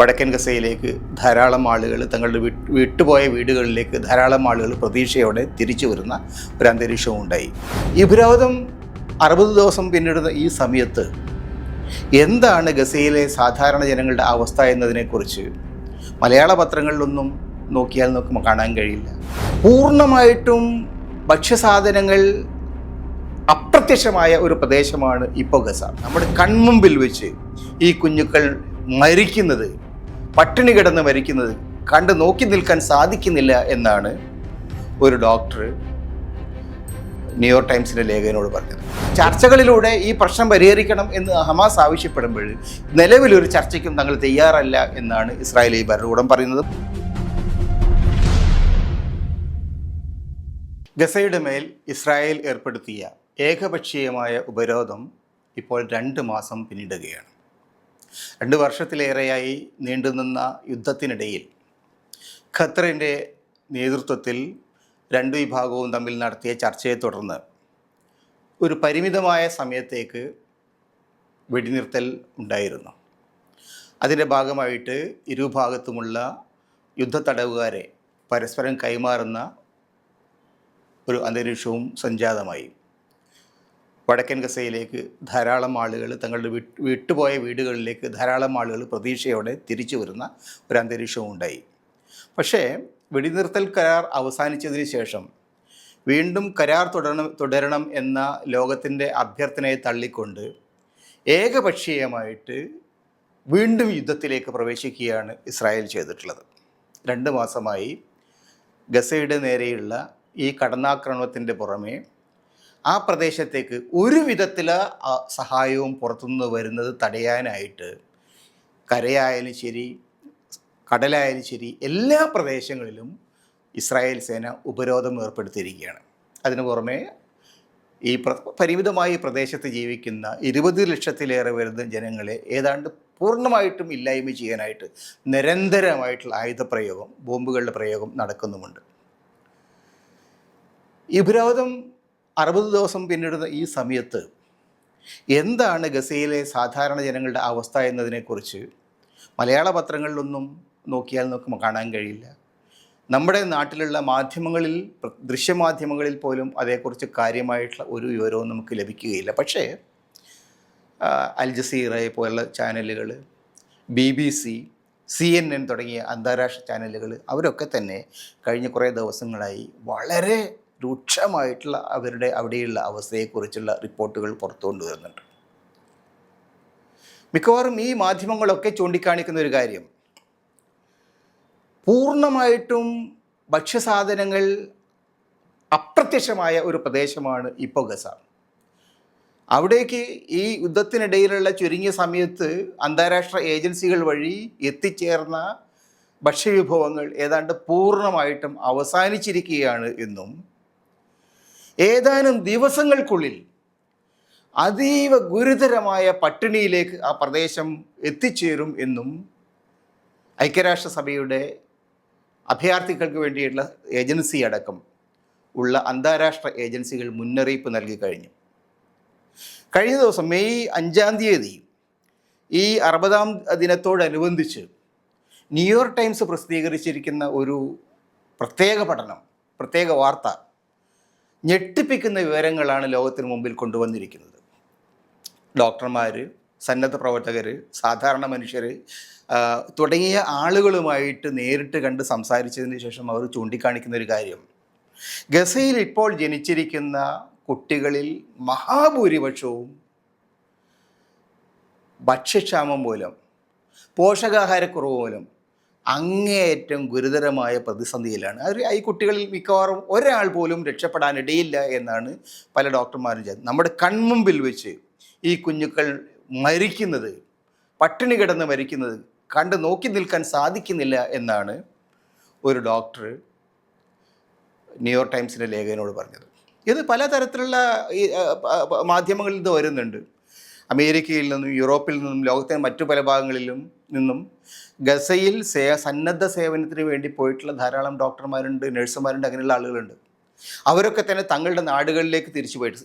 വടക്കൻ ഗസയിലേക്ക് ധാരാളം ആളുകൾ തങ്ങളുടെ വിട്ട് വിട്ടുപോയ വീടുകളിലേക്ക് ധാരാളം ആളുകൾ പ്രതീക്ഷയോടെ തിരിച്ചു വരുന്ന ഒരു അന്തരീക്ഷവും ഉണ്ടായി. ഈ പുരോഗതം അറുപത് ദിവസം പിന്നിടുന്ന ഈ സമയത്ത് എന്താണ് ഗസയിലെ സാധാരണ ജനങ്ങളുടെ അവസ്ഥ എന്നതിനെക്കുറിച്ച് മലയാള പത്രങ്ങളിലൊന്നും നോക്കിയാൽ നമുക്ക് കാണാൻ കഴിയില്ല. പൂർണമായിട്ടും ഭക്ഷ്യസാധനങ്ങൾ അപ്രത്യക്ഷമായ ഒരു പ്രദേശമാണ് ഇപ്പോൾ ഗസ. നമ്മുടെ കൺമുമ്പിൽ വെച്ച് ഈ കുഞ്ഞുക്കൾ മരിക്കുന്നത് പട്ടിണി കിടന്ന് മരിക്കുന്നത് കണ്ട് നോക്കി നിൽക്കാൻ സാധിക്കുന്നില്ല എന്നാണ് ഒരു ഡോക്ടർ ന്യൂയോർക്ക് ടൈംസിന്റെ ലേഖകനോട് പറഞ്ഞത്. ചർച്ചകളിലൂടെ ഈ പ്രശ്നം പരിഹരിക്കണം എന്ന് ഹമാസ് ആവശ്യപ്പെടുമ്പോൾ നിലവിലൊരു ചർച്ചയ്ക്കും തങ്ങൾ തയ്യാറല്ല എന്നാണ് ഇസ്രായേലി ഭരണകൂടം പറയുന്നത്. ഗസയുടെ മേൽ ഇസ്രായേൽ ഏർപ്പെടുത്തിയ ഏകപക്ഷീയമായ ഉപരോധം ഇപ്പോൾ രണ്ട് മാസം പിന്നിടുകയാണ്. രണ്ട് വർഷത്തിലേറെയായി നീണ്ടുനിന്ന യുദ്ധത്തിനിടയിൽ ഖത്തറിന്റെ നേതൃത്വത്തിൽ രണ്ട് വിഭാഗവും തമ്മിൽ നടത്തിയ ചർച്ചയെ തുടർന്ന് ഒരു പരിമിതമായ സമയത്തേക്ക് വെടിനിർത്തൽ ഉണ്ടായിരുന്നു. അതിന്റെ ഭാഗമായിട്ട് ഇരുഭാഗത്തുമുള്ള യുദ്ധ തടവുകാരെ പരസ്പരം കൈമാറുന്ന ഒരു അന്തരീക്ഷവും സംജാതമായി. വടക്കൻ ഗസയിലേക്ക് ധാരാളം ആളുകൾ തങ്ങളുടെ വിട്ട് വിട്ടുപോയ വീടുകളിലേക്ക് ധാരാളം ആളുകൾ പ്രതീക്ഷയോടെ തിരിച്ചു വരുന്ന ഒരു അന്തരീക്ഷവും ഉണ്ടായി. പക്ഷേ വെടിനിർത്തൽ കരാർ അവസാനിച്ചതിന് ശേഷം വീണ്ടും കരാർ തുടരണം തുടരണം എന്ന ലോകത്തിന്റെ അഭ്യർത്ഥനയെ തള്ളിക്കൊണ്ട് ഏകപക്ഷീയമായിട്ട് വീണ്ടും യുദ്ധത്തിലേക്ക് പ്രവേശിക്കുകയാണ് ഇസ്രായേൽ ചെയ്തിട്ടുള്ളത്. രണ്ട് മാസമായി ഗസയുടെ നേരെയുള്ള ഈ കടന്നാക്രമണത്തിന്റെ പുറമെ ആ പ്രദേശത്തേക്ക് ഒരു വിധത്തിൽ സഹായവും പുറത്തുനിന്ന് വരുന്നത് തടയാനായിട്ട് കരയായാലും ശരി കടലായാലും ശരി എല്ലാ പ്രദേശങ്ങളിലും ഇസ്രായേൽ സേന ഉപരോധം ഏർപ്പെടുത്തിയിരിക്കുകയാണ്. അതിനു പുറമെ ഈ പ്ര പരിമിതമായി പ്രദേശത്ത് ജീവിക്കുന്ന ഇരുപത് ലക്ഷത്തിലേറെ വരുന്ന ജനങ്ങളെ ഏതാണ്ട് പൂർണമായിട്ടും ഇല്ലായ്മ ചെയ്യാനായിട്ട് നിരന്തരമായിട്ടുള്ള ആയുധപ്രയോഗം ബോംബുകളുടെ പ്രയോഗം നടക്കുന്നുമുണ്ട്. ഉപരോധം അറുപത് ദിവസം പിന്നിടുന്ന ഈ സമയത്ത് എന്താണ് ഗസയിലെ സാധാരണ ജനങ്ങളുടെ അവസ്ഥ എന്നതിനെക്കുറിച്ച് മലയാള പത്രങ്ങളിലൊന്നും നോക്കിയാൽ നമുക്ക് കാണാൻ കഴിയില്ല. നമ്മുടെ നാട്ടിലുള്ള മാധ്യമങ്ങളിൽ ദൃശ്യമാധ്യമങ്ങളിൽ പോലും അതേക്കുറിച്ച് കാര്യമായിട്ടുള്ള ഒരു വിവരവും നമുക്ക് ലഭിക്കുകയില്ല. പക്ഷേ അൽ ജസീറയെ പോലുള്ള ചാനലുകൾ B B C C N N തുടങ്ങിയ അന്താരാഷ്ട്ര ചാനലുകൾ അവരൊക്കെ തന്നെ കഴിഞ്ഞ കുറേ ദിവസങ്ങളായി വളരെ രൂക്ഷമായിട്ടുള്ള അവരുടെ അവിടെയുള്ള അവസ്ഥയെക്കുറിച്ചുള്ള റിപ്പോർട്ടുകൾ പുറത്തു കൊണ്ടുവരുന്നുണ്ട് മിക്കവാറും ഈ മാധ്യമങ്ങളൊക്കെ ചൂണ്ടിക്കാണിക്കുന്ന ഒരു കാര്യം. പൂർണമായിട്ടും ഭക്ഷ്യസാധനങ്ങൾ അപ്രത്യക്ഷമായ ഒരു പ്രദേശമാണ് ഇപ്പോൾ ഗസ. അവിടേക്ക് ഈ യുദ്ധത്തിനിടയിലുള്ള ചുരുങ്ങിയ സമയത്ത് അന്താരാഷ്ട്ര ഏജൻസികൾ വഴി എത്തിച്ചേർന്ന ഭക്ഷ്യവിഭവങ്ങൾ ഏതാണ്ട് പൂർണമായിട്ടും അവസാനിച്ചിരിക്കുകയാണ് എന്നും ഏതാനും ദിവസങ്ങൾക്കുള്ളിൽ അതീവ ഗുരുതരമായ പട്ടിണിയിലേക്ക് ആ പ്രദേശം എത്തിച്ചേരും എന്നും ഐക്യരാഷ്ട്രസഭയുടെ അഭയാർത്ഥികൾക്ക് വേണ്ടിയിട്ടുള്ള ഏജൻസി അടക്കം ഉള്ള അന്താരാഷ്ട്ര ഏജൻസികൾ മുന്നറിയിപ്പ് നൽകി കഴിഞ്ഞു. കഴിഞ്ഞ ദിവസം മെയ് അഞ്ചാം തീയതി ഈ അറുപതാം ദിനത്തോടനുബന്ധിച്ച് ന്യൂയോർക്ക് ടൈംസ് പ്രസിദ്ധീകരിച്ചിരിക്കുന്ന ഒരു പ്രത്യേക പഠനം പ്രത്യേക വാർത്ത ഞെട്ടിപ്പിക്കുന്ന വിവരങ്ങളാണ് ലോകത്തിന് മുമ്പിൽ കൊണ്ടുവന്നിരിക്കുന്നത്. ഡോക്ടർമാർ സന്നദ്ധ പ്രവർത്തകർ സാധാരണ മനുഷ്യർ തുടങ്ങിയ ആളുകളുമായിട്ട് നേരിട്ട് കണ്ട് സംസാരിച്ചതിന് ശേഷം അവർ ചൂണ്ടിക്കാണിക്കുന്ന ഒരു കാര്യം. ഗസയിൽ ഇപ്പോൾ ജനിച്ചിരിക്കുന്ന കുട്ടികളിൽ മഹാഭൂരിപക്ഷവും ഭക്ഷ്യക്ഷാമം മൂലം പോഷകാഹാരക്കുറവ് മൂലം അങ്ങേയറ്റം ഗുരുതരമായ പ്രതിസന്ധിയിലാണ്. അവർ ഈ കുട്ടികളിൽ മിക്കവാറും ഒരാൾ പോലും രക്ഷപ്പെടാനിടയില്ല എന്നാണ് പല ഡോക്ടർമാരും ചെയ്യുന്നത്. നമ്മുടെ കൺമുമ്പിൽ വെച്ച് ഈ കുഞ്ഞുക്കൾ മരിക്കുന്നത് പട്ടിണി കിടന്ന് മരിക്കുന്നത് കണ്ട് നോക്കി നിൽക്കാൻ സാധിക്കുന്നില്ല എന്നാണ് ഒരു ഡോക്ടർ ന്യൂയോർക്ക് ടൈംസിന്റെ ലേഖകനോട് പറഞ്ഞത്. ഇത് പലതരത്തിലുള്ള ഈ മാധ്യമങ്ങളിൽ നിന്ന് വരുന്നുണ്ട്. അമേരിക്കയിൽ നിന്നും യൂറോപ്പിൽ നിന്നും ലോകത്തിന്റെ മറ്റു പല ഭാഗങ്ങളിലും നിന്നും ഗസയിൽ സേ സന്നദ്ധ സേവനത്തിന് വേണ്ടി പോയിട്ടുള്ള ധാരാളം ഡോക്ടർമാരുണ്ട് നഴ്സുമാരുണ്ട് അങ്ങനെയുള്ള ആളുകളുണ്ട്. അവരൊക്കെ തന്നെ തങ്ങളുടെ നാടുകളിലേക്ക് തിരിച്ചു പോയിട്ട്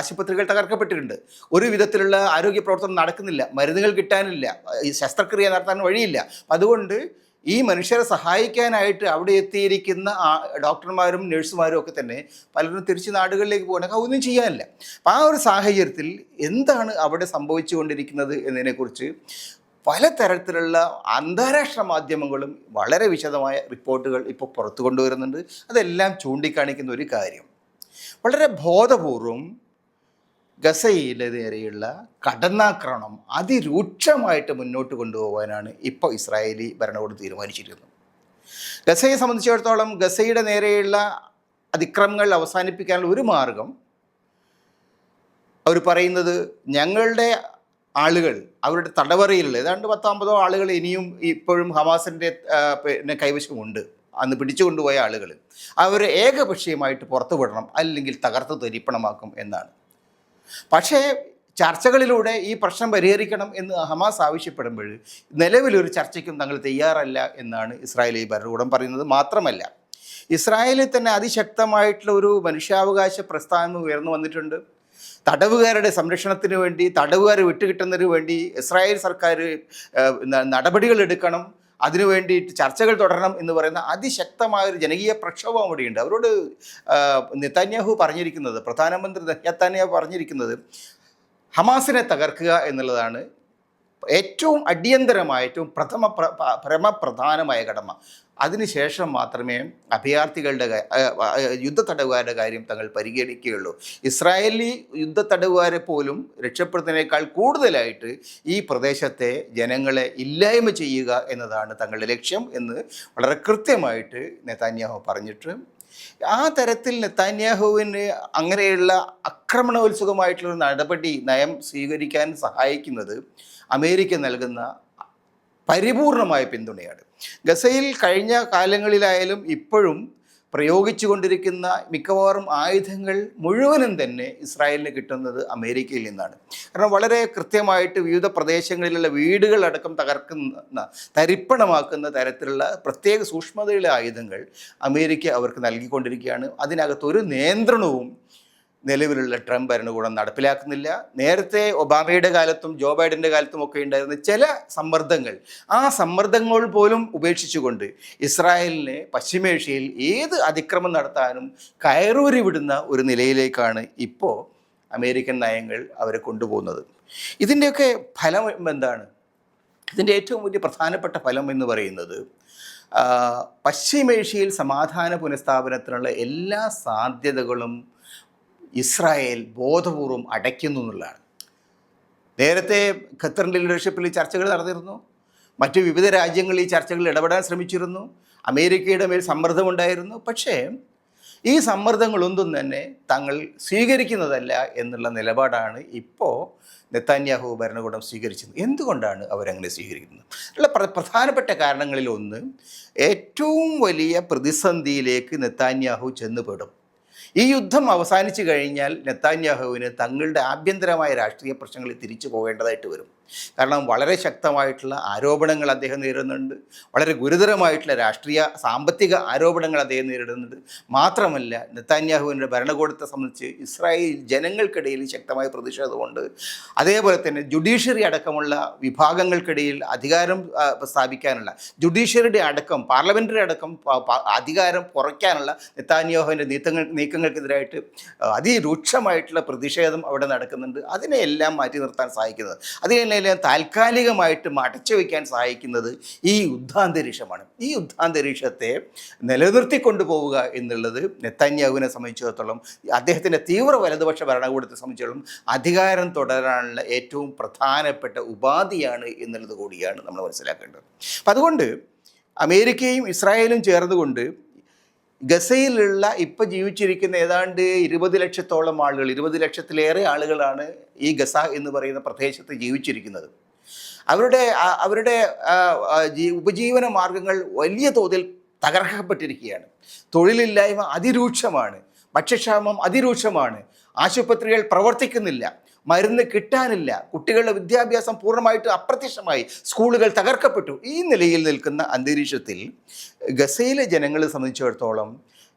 ആശുപത്രികൾ തകർക്കപ്പെട്ടിട്ടുണ്ട്. ഒരു വിധത്തിലുള്ള ആരോഗ്യ പ്രവർത്തനം നടക്കുന്നില്ല മരുന്നുകൾ കിട്ടാനില്ല ഈ ശസ്ത്രക്രിയ നടത്താൻ വഴിയില്ല. അതുകൊണ്ട് ഈ മനുഷ്യരെ സഹായിക്കാനായിട്ട് അവിടെ എത്തിയിരിക്കുന്ന ഡോക്ടർമാരും നഴ്സുമാരും ഒക്കെ തന്നെ പലരും തിരിച്ച് നാടുകളിലേക്ക് പോകണമെങ്കിൽ ഒന്നും ചെയ്യാനില്ല. അപ്പം ആ ഒരു സാഹചര്യത്തിൽ എന്താണ് അവിടെ സംഭവിച്ചുകൊണ്ടിരിക്കുന്നത് എന്നതിനെക്കുറിച്ച് പലതരത്തിലുള്ള അന്താരാഷ്ട്ര മാധ്യമങ്ങളും വളരെ വിശദമായ റിപ്പോർട്ടുകൾ ഇപ്പോൾ പുറത്തു കൊണ്ടുവരുന്നുണ്ട്. അതെല്ലാം ചൂണ്ടിക്കാണിക്കുന്ന ഒരു കാര്യം. വളരെ ബോധപൂർവം ഗസയിലെ നേരെയുള്ള കടന്നാക്രമണം അതിരൂക്ഷമായിട്ട് മുന്നോട്ട് കൊണ്ടുപോകാനാണ് ഇപ്പോൾ ഇസ്രായേലി ഭരണകൂടം തീരുമാനിച്ചിരിക്കുന്നത്. ഗസയെ സംബന്ധിച്ചിടത്തോളം ഗസയുടെ നേരെയുള്ള അതിക്രമങ്ങൾ അവസാനിപ്പിക്കാനുള്ള ഒരു മാർഗം അവർ പറയുന്നത് ഞങ്ങളുടെ ആളുകൾ അവരുടെ തടവറയിലുള്ള ഏതാണ്ട് പത്തൊമ്പതോ ആളുകൾ ഇനിയും ഇപ്പോഴും ഹമാസിന്റെ പിന്നെ കൈവശമുണ്ട്. അന്ന് പിടിച്ചു കൊണ്ടുപോയ ആളുകൾ. അവരെ ഏകപക്ഷീയമായിട്ട് പുറത്തുവിടണം അല്ലെങ്കിൽ തകർത്ത് തരിപ്പണമാക്കും എന്നാണ്. പക്ഷേ ചർച്ചകളിലൂടെ ഈ പ്രശ്നം പരിഹരിക്കണം എന്ന് ഹമാസ് ആവശ്യപ്പെടുമ്പോൾ നിലവിലൊരു ചർച്ചയ്ക്കും തങ്ങൾ തയ്യാറല്ല എന്നാണ് ഇസ്രായേലി ഭരണകൂടം പറയുന്നത് മാത്രമല്ല ഇസ്രായേലിൽ തന്നെ അതിശക്തമായിട്ടുള്ള ഒരു മനുഷ്യാവകാശ പ്രസ്ഥാനം ഉയർന്നു വന്നിട്ടുണ്ട്. തടവുകാരുടെ സംരക്ഷണത്തിന് വേണ്ടി തടവുകാരെ വിട്ടുകിട്ടുന്നതിന് വേണ്ടി ഇസ്രായേൽ സർക്കാർ നടപടികൾ എടുക്കണം. അതിനു വേണ്ടിയിട്ട് ചർച്ചകൾ തുടരണം എന്ന് പറയുന്ന അതിശക്തമായ ഒരു ജനകീയ പ്രക്ഷോഭം അവിടെയുണ്ട്. അവരോട് നെത്താന്യാഹു പറഞ്ഞിരിക്കുന്നത് പ്രധാനമന്ത്രി നെത്താന്യാഹു പറഞ്ഞിരിക്കുന്നത് ഹമാസിനെ തകർക്കുക എന്നുള്ളതാണ് ഏറ്റവും അടിയന്തരമായ ഏറ്റവും പ്രഥമ പ്ര- പരമപ്രധാനമായ കടമ അതിനുശേഷം മാത്രമേ അഭയാർത്ഥികളുടെ യുദ്ധത്തടവുകാരുടെ കാര്യം തങ്ങൾ പരിഗണിക്കുകയുള്ളൂ. ഇസ്രായേലി യുദ്ധത്തടവുകാരെ പോലും രക്ഷപ്പെടുത്തുന്നതിനേക്കാൾ കൂടുതലായിട്ട് ഈ പ്രദേശത്തെ ജനങ്ങളെ ഇല്ലായ്മ ചെയ്യുക എന്നതാണ് തങ്ങളുടെ ലക്ഷ്യം എന്ന് വളരെ കൃത്യമായിട്ട് നെതാന്യാഹു പറഞ്ഞിട്ട് ആ തരത്തിൽ നെത്താന്യാഹുവിന് അങ്ങനെയുള്ള ആക്രമണോത്സുകമായിട്ടുള്ള നടപടി നയം സ്വീകരിക്കാൻ സഹായിക്കുന്നത് അമേരിക്ക നൽകുന്ന പരിപൂർണമായ പിന്തുണയാണ്. ഗസയിൽ കഴിഞ്ഞ കാലങ്ങളിലായാലും ഇപ്പോഴും പ്രയോഗിച്ചു കൊണ്ടിരിക്കുന്ന മിക്കവാറും ആയുധങ്ങൾ മുഴുവനും തന്നെ ഇസ്രായേലിന് കിട്ടുന്നത് അമേരിക്കയിൽ നിന്നാണ്. കാരണം വളരെ കൃത്യമായിട്ട് വിവിധ പ്രദേശങ്ങളിലുള്ള വീടുകളടക്കം തകർക്കുന്ന തരിപ്പണമാക്കുന്ന തരത്തിലുള്ള പ്രത്യേക സൂക്ഷ്മതയുള്ള ആയുധങ്ങൾ അമേരിക്ക അവർക്ക് നൽകിക്കൊണ്ടിരിക്കുകയാണ്. അതിനകത്തൊരു നിയന്ത്രണവും നിലവിലുള്ള ട്രംപ് ഭരണകൂടം നടപ്പിലാക്കുന്നില്ല. നേരത്തെ ഒബാമയുടെ കാലത്തും ജോ ബൈഡന്റെ കാലത്തും ഒക്കെ ഉണ്ടായിരുന്ന ചില സമ്മർദ്ദങ്ങൾ. ആ സമ്മർദ്ദങ്ങൾ പോലും ഉപേക്ഷിച്ചുകൊണ്ട് ഇസ്രായേലിനെ പശ്ചിമേഷ്യയിൽ ഏത് അതിക്രമം നടത്താനും കയറൂരി വിടുന്ന ഒരു നിലയിലേക്കാണ് ഇപ്പോൾ അമേരിക്കൻ നയങ്ങൾ അവരെ കൊണ്ടുപോകുന്നത്. ഇതിന്റെയൊക്കെ ഫലം എന്താണ്? ഇതിന്റെ ഏറ്റവും വലിയ പ്രധാനപ്പെട്ട ഫലം എന്ന് പറയുന്നത് പശ്ചിമേഷ്യയിൽ സമാധാന പുനഃസ്ഥാപനത്തിനുള്ള എല്ലാ സാധ്യതകളും ഇസ്രായേൽ ബോധപൂർവം അടയ്ക്കുന്നു എന്നുള്ളതാണ്. നേരത്തെ ഖത്തറിന്റെ ലീഡർഷിപ്പിൽ ചർച്ചകൾ നടന്നിരുന്നു. മറ്റ് വിവിധ രാജ്യങ്ങൾ ഈ ചർച്ചകളിൽ ഇടപെടാൻ ശ്രമിച്ചിരുന്നു. അമേരിക്കയുടെ മേൽ സമ്മർദ്ദമുണ്ടായിരുന്നു. പക്ഷേ ഈ സമ്മർദ്ദങ്ങളൊന്നും തന്നെ തങ്ങൾ സ്വീകരിക്കുന്നതല്ല എന്നുള്ള നിലപാടാണ് ഇപ്പോൾ നെത്താന്യാഹു ഭരണകൂടം സ്വീകരിച്ചത്. എന്തുകൊണ്ടാണ് അവരങ്ങനെ സ്വീകരിക്കുന്നത്? ഉള്ള പ്ര- പ്രധാനപ്പെട്ട കാരണങ്ങളിൽ ഒന്ന് ഏറ്റവും വലിയ പ്രതിസന്ധിയിലേക്ക് നെത്താന്യാഹു ചെന്നുപെടും. ഈ യുദ്ധം അവസാനിച്ചു കഴിഞ്ഞാൽ നെത്താന്യാഹുവിന് തങ്ങളുടെ ആഭ്യന്തരമായ രാഷ്ട്രീയ പ്രശ്നങ്ങളിൽ തിരിച്ചു പോകേണ്ടതായിട്ട് വരും. കാരണം വളരെ ശക്തമായിട്ടുള്ള ആരോപണങ്ങൾ അദ്ദേഹം നേരിടുന്നുണ്ട്. വളരെ ഗുരുതരമായിട്ടുള്ള രാഷ്ട്രീയ സാമ്പത്തിക ആരോപണങ്ങൾ അദ്ദേഹം നേരിടുന്നുണ്ട്. മാത്രമല്ല നെത്താന്യാഹുവിന്റെ ഭരണകൂടത്തെ സംബന്ധിച്ച് ഇസ്രായേൽ ജനങ്ങൾക്കിടയിൽ ശക്തമായ പ്രതിഷേധമുണ്ട് അതേപോലെ തന്നെ ജുഡീഷ്യറി അടക്കമുള്ള വിഭാഗങ്ങൾക്കിടയിൽ അധികാരം സ്ഥാപിക്കാനുള്ള ജുഡീഷ്യറിയുടെ അടക്കം പാർലമെന്ററി അടക്കം അധികാരം കുറയ്ക്കാനുള്ള നെത്താന്യാഹുവിന്റെ നീക്കങ്ങൾ നീക്കങ്ങൾക്കെതിരായിട്ട് അതിരൂക്ഷമായിട്ടുള്ള പ്രതിഷേധം അവിടെ നടക്കുന്നുണ്ട്. അതിനെയെല്ലാം മാറ്റി നിർത്താൻ സഹായിക്കുന്നത് അതിനെല്ലാം താൽക്കാലികമായിട്ട് മടച്ചു വയ്ക്കാൻ സഹായിക്കുന്നത് ഈ യുദ്ധാന്തരീക്ഷമാണ്. ഈ യുദ്ധാന്തരീക്ഷത്തെ നിലനിർത്തിക്കൊണ്ടു പോവുക എന്നുള്ളത് നെത്തന്യാഹുവിനെ സംബന്ധിച്ചിടത്തോളം അദ്ദേഹത്തിന്റെ തീവ്ര വലതുപക്ഷ ഭരണകൂടത്തെ സംബന്ധിച്ചിടത്തോളം അധികാരം തുടരാനുള്ള ഏറ്റവും പ്രധാനപ്പെട്ട ഉപാധിയാണ് എന്നുള്ളത് കൂടിയാണ് നമ്മൾ മനസ്സിലാക്കേണ്ടത്. അപ്പം അതുകൊണ്ട് അമേരിക്കയും ഇസ്രായേലും ചേർന്നുകൊണ്ട് ഗസയിലുള്ള ഇപ്പം ജീവിച്ചിരിക്കുന്ന ഏതാണ്ട് ഇരുപത് ലക്ഷത്തോളം ആളുകൾ ഇരുപത് ലക്ഷത്തിലേറെ ആളുകളാണ് ഈ ഗസ എന്ന് പറയുന്ന പ്രദേശത്ത് ജീവിച്ചിരിക്കുന്നത്. അവരുടെ അവരുടെ ഉപജീവന മാർഗങ്ങൾ വലിയ തോതിൽ തകർക്കപ്പെട്ടിരിക്കുകയാണ്. തൊഴിലില്ലായ്മ അതിരൂക്ഷമാണ്. ഭക്ഷ്യക്ഷാമം അതിരൂക്ഷമാണ്. ആശുപത്രികൾ പ്രവർത്തിക്കുന്നില്ല. മരുന്ന് കിട്ടാനില്ല. കുട്ടികളുടെ വിദ്യാഭ്യാസം പൂർണമായിട്ട് അപ്രത്യക്ഷമായി. സ്കൂളുകൾ തകർക്കപ്പെട്ടു. ഈ നിലയിൽ നിൽക്കുന്ന അന്തരീക്ഷത്തിൽ ഗസയിലെ ജനങ്ങളെ സംബന്ധിച്ചിടത്തോളം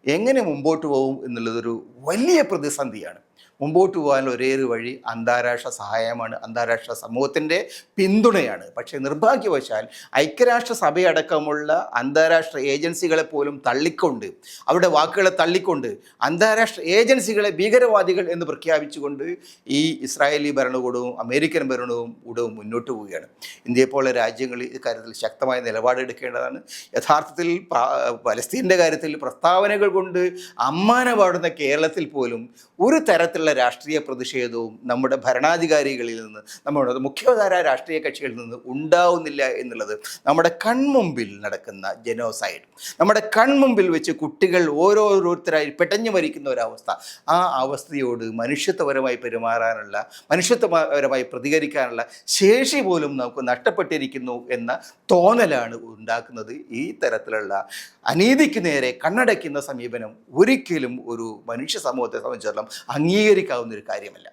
എങ്ങനെ മുമ്പോട്ട് പോകും എന്നുള്ളതൊരു വലിയ പ്രതിസന്ധിയാണ്. മുമ്പോട്ട് പോകാനുള്ള ഒരേ ഒരു വഴി അന്താരാഷ്ട്ര സഹായമാണ്. അന്താരാഷ്ട്ര സമൂഹത്തിന്റെ പിന്തുണയാണ്. പക്ഷേ നിർഭാഗ്യവശാൽ ഐക്യരാഷ്ട്ര സഭയടക്കമുള്ള അന്താരാഷ്ട്ര ഏജൻസികളെ പോലും തള്ളിക്കൊണ്ട് അവരുടെ വാക്കുകളെ തള്ളിക്കൊണ്ട് അന്താരാഷ്ട്ര ഏജൻസികളെ ഭീകരവാദികൾ എന്ന് പ്രഖ്യാപിച്ചുകൊണ്ട് ഈ ഇസ്രായേലി ഭരണകൂടവും അമേരിക്കൻ ഭരണവും കൂടവും മുന്നോട്ട് പോവുകയാണ്. ഇന്ത്യയെ പോലെ രാജ്യങ്ങൾ ഇക്കാര്യത്തിൽ ശക്തമായ നിലപാടെടുക്കേണ്ടതാണ് യഥാർത്ഥത്തിൽ പലസ്തീന്റെ കാര്യത്തിൽ പ്രസ്താവനകൾ കൊണ്ട് അമ്മാന പാടുന്ന കേരളത്തിൽ പോലും ഒരു തരത്തിലുള്ള രാഷ്ട്രീയ പ്രതിഷേധവും നമ്മുടെ ഭരണാധികാരികളിൽ നിന്ന് നമ്മുടെ മുഖ്യധാര രാഷ്ട്രീയ കക്ഷികളിൽ നിന്ന് ഉണ്ടാവുന്നില്ല എന്നുള്ളത് നമ്മുടെ കൺമുമ്പിൽ നടക്കുന്ന ജനോസൈഡ്. നമ്മുടെ കൺമുമ്പിൽ വെച്ച് കുട്ടികൾ ഓരോരുത്തരായി പെട്ടഞ്ഞു മരിക്കുന്ന ഒരവസ്ഥ. ആ അവസ്ഥയോട് മനുഷ്യത്വപരമായി പെരുമാറാനുള്ള മനുഷ്യത്വപരമായി പ്രതികരിക്കാനുള്ള ശേഷി പോലും നമുക്ക് നഷ്ടപ്പെട്ടിരിക്കുന്നു എന്ന തോന്നലാണ് ഉണ്ടാക്കുന്നത് ഈ തരത്തിലുള്ള അനീതിക്ക് നേരെ കണ്ണടയ്ക്കുന്ന സമീപനം ഒരിക്കലും ഒരു മനുഷ്യ സമൂഹത്തെ സംബന്ധിച്ചിടത്തോളം അംഗീകരിക്കാവുന്ന ഒരു കാര്യമല്ല.